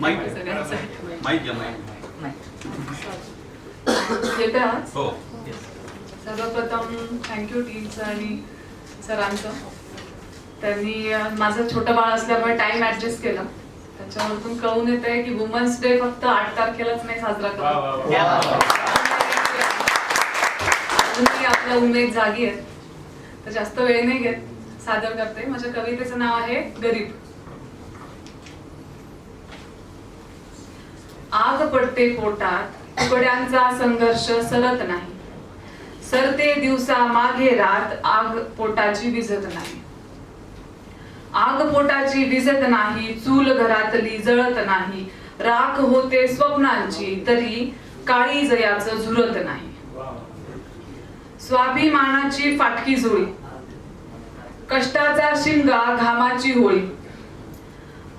Mic येते आवाज? हो. सर्वप्रथम थँक्यू टीमचं आणि सरांचं. त्यांनी अं, माझं छोटं बाळ असल्यामुळे टाइम ऍडजस्ट केला. त्याच्यावरतून कळून येत आहे की वुमन्स डे फक्त आठ तारखेलाच नाही साजरा करत अजूनही आपला उमेद जागी आहे. तर जास्त वेळ नाही घेत. सादर करते. माझ्या कवितेचं नाव आहे गरीब. आग पडते पोटात तुकड्यांचा संघर्ष सरत नाही. सरते दिवसा मागे रात आग पोटाची विझत नाही. आग पोटाची विजत नाही चूल घरातली जळत नाही. राख होते स्वप्नांची तरी काळी जयाच झुरत नाही. स्वाभिमानाची फाटकी झोळी कष्टाचा शिंगा घामाची होळी.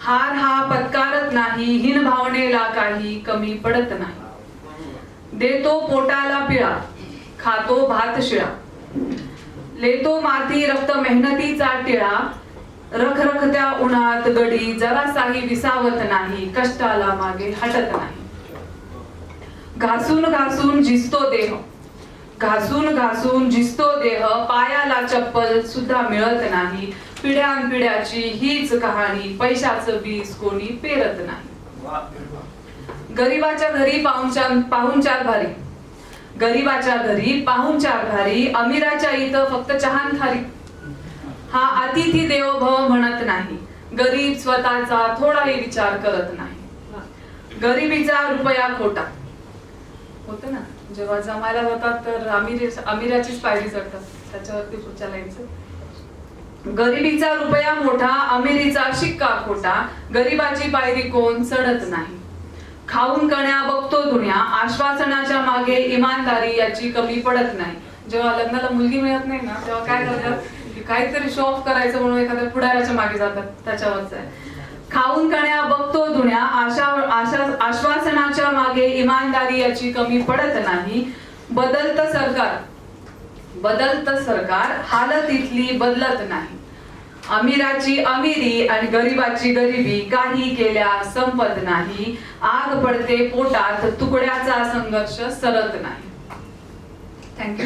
हार हा पत्कारत नाही हिन भावनेला काही कमी पडत नाही. देतो पोटाला पिळा खातो भात शिळा. लेतो माती रक्त मेहनतीचा टिळा रखरखत्या उन्हात गडी जरासाही विसावत नाही कष्टाला मागे हटत नाही. घासून घासून झिजतो देह घासून घासून झिजतो देह पायाला चप्पल सुद्धा मिळत नाही. पिढ्यान पिढ्याची हीच कहाणी पैशाचं बीज कोणी पेरत नाही. गरीबाच्या घरी पाहुणचार पाहुणचार भारी. गरीबाच्या घरी पाहुणचार भारी अमीराच्या इथं फक्त चहान खारी हा अतिथी देवो भव म्हणत नाही. गरीब स्वतःचा थोडाही विचार करत नाही. गरिबीचा रुपया खोटा. होत ना. जेव्हा जमायला जातात तर आमिर अमिराचीच पायरी चढतात. त्याच्यावरती पुढच्या लाईनचं. गरिबीचा रुपया मोठा अमिरीचा शिक्का खोटा. गरिबाची पायरी कोण चढत नाही. खाऊन कण्या बघतो दुनिया. आश्वासनाच्या मागे इमानदारी याची कमी पडत नाही. जेव्हा लग्नाला मुलगी मिळत नाही ना तेव्हा काय करतात? काहीतरी शो ऑफ करायचं म्हणून एखाद्या पुढाऱ्याच्या मागे जातात. त्याच्यावरच आहे. खाऊन कण्या बघतो धुण्या आशा आशा आश्वासनाच्या मागे इमानदारी याची कमी पडत नाही. बदलत सरकार बदलत सरकार हालत इथली बदलत नाही. अमीराची अमिरी आणि गरिबाची गरिबी काही केल्या संपत नाही. आग पडते पोटात तुकड्याचा संघर्ष सरत नाही. थँक्यू